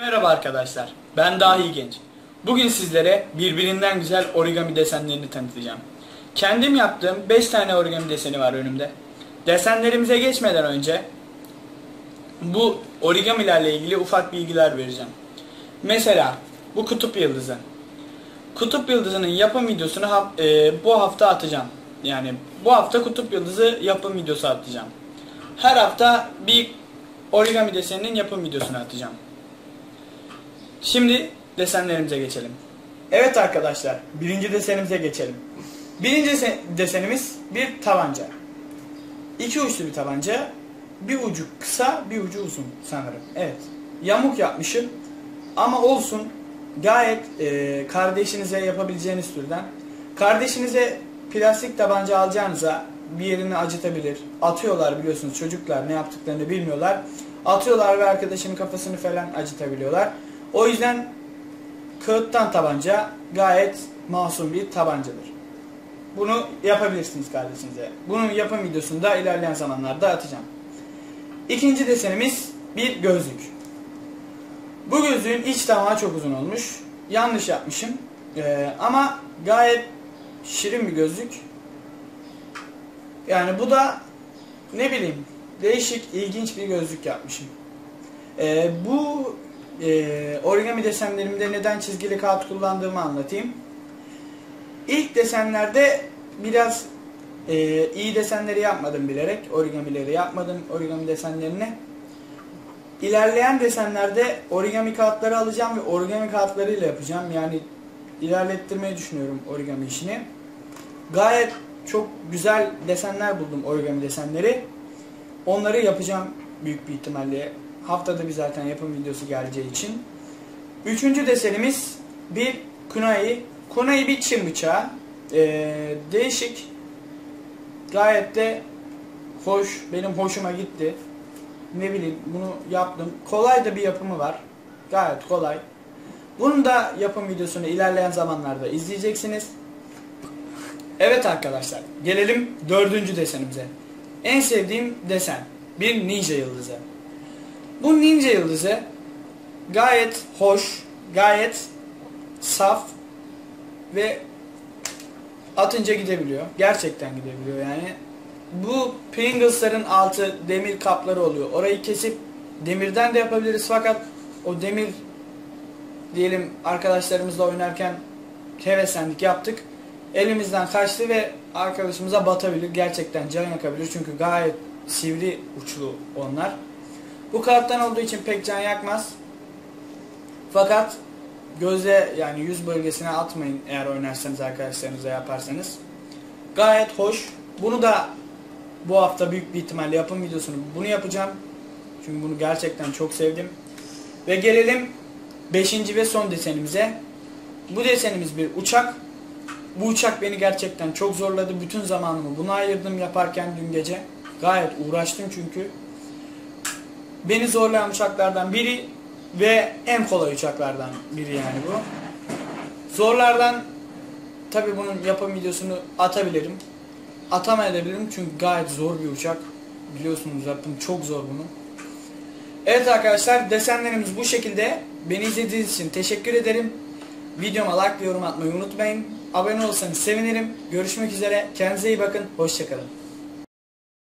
Merhaba arkadaşlar, ben Dahi Genç. Bugün sizlere birbirinden güzel origami desenlerini tanıtacağım. Kendim yaptığım 5 tane origami deseni var önümde. Desenlerimize geçmeden önce bu origamilerle ilgili ufak bilgiler vereceğim. Mesela bu kutup yıldızı. Kutup yıldızının yapım videosunu haf- e, bu hafta atacağım. Yani bu hafta kutup yıldızı yapım videosu atacağım. Her hafta bir origami deseninin yapım videosunu atacağım. Şimdi desenlerimize geçelim. Evet arkadaşlar, birinci desenimize geçelim. Birinci desen- desenimiz bir tabanca. İki uçlu bir tabanca. Bir ucu kısa, bir ucu uzun sanırım. Evet. Yamuk yapmışım. Ama olsun. Gayet e, kardeşinize yapabileceğiniz türden. Kardeşinize plastik tabanca alacağınıza bir yerini acıtabilir. Atıyorlar biliyorsunuz çocuklar ne yaptıklarını bilmiyorlar. Atıyorlar ve arkadaşının kafasını falan acıtabiliyorlar. O yüzden kağıttan tabanca gayet masum bir tabancadır. Bunu yapabilirsiniz kardeşinize. Bunun yapım videosunu da ilerleyen zamanlarda atacağım. İkinci desenimiz bir gözlük. Bu gözlüğün iç tamağı çok uzun olmuş. Yanlış yapmışım. Ee, ama gayet şirin bir gözlük. Yani bu da ne bileyim değişik, ilginç bir gözlük yapmışım. Ee, bu e, origami desenlerimde neden çizgili kağıt kullandığımı anlatayım. İlk desenlerde biraz e, iyi desenleri yapmadım bilerek. Origamileri yapmadım origami desenlerini. İlerleyen desenlerde origami kağıtları alacağım ve origami kağıtlarıyla yapacağım. Yani ilerlettirmeyi düşünüyorum origami işini. Gayet çok güzel desenler buldum origami desenleri. Onları yapacağım büyük bir ihtimalle. Haftada bir zaten yapım videosu geleceği için. Üçüncü desenimiz bir kunai. Kunai bir çim bıçağı. Ee, değişik. Gayet de hoş. Benim hoşuma gitti. Ne bileyim bunu yaptım. Kolay da bir yapımı var. Gayet kolay. Bunun da yapım videosunu ilerleyen zamanlarda izleyeceksiniz. Evet arkadaşlar gelelim dördüncü desenimize. En sevdiğim desen bir ninja yıldızı. Bu ninja yıldızı gayet hoş, gayet saf ve atınca gidebiliyor. Gerçekten gidebiliyor yani. Bu Pringles'ların altı demir kapları oluyor. Orayı kesip demirden de yapabiliriz fakat o demir diyelim arkadaşlarımızla oynarken heveslendik yaptık. Elimizden kaçtı ve arkadaşımıza batabilir. Gerçekten can yakabilir. Çünkü gayet sivri uçlu onlar. Bu kağıttan olduğu için pek can yakmaz. Fakat göze yani yüz bölgesine atmayın eğer oynarsanız arkadaşlarınıza yaparsanız. Gayet hoş. Bunu da bu hafta büyük bir ihtimalle yapım videosunu bunu yapacağım. Çünkü bunu gerçekten çok sevdim. Ve gelelim 5. ve son desenimize. Bu desenimiz bir uçak. Bu uçak beni gerçekten çok zorladı. Bütün zamanımı buna ayırdım yaparken dün gece. Gayet uğraştım çünkü. Beni zorlayan uçaklardan biri ve en kolay uçaklardan biri yani bu. Zorlardan tabi bunun yapım videosunu atabilirim. Atamayabilirim çünkü gayet zor bir uçak. Biliyorsunuz yapım çok zor bunu. Evet arkadaşlar desenlerimiz bu şekilde. Beni izlediğiniz için teşekkür ederim. Videoma like ve yorum atmayı unutmayın. Abone olursanız sevinirim. Görüşmek üzere. Kendinize iyi bakın. Hoşçakalın.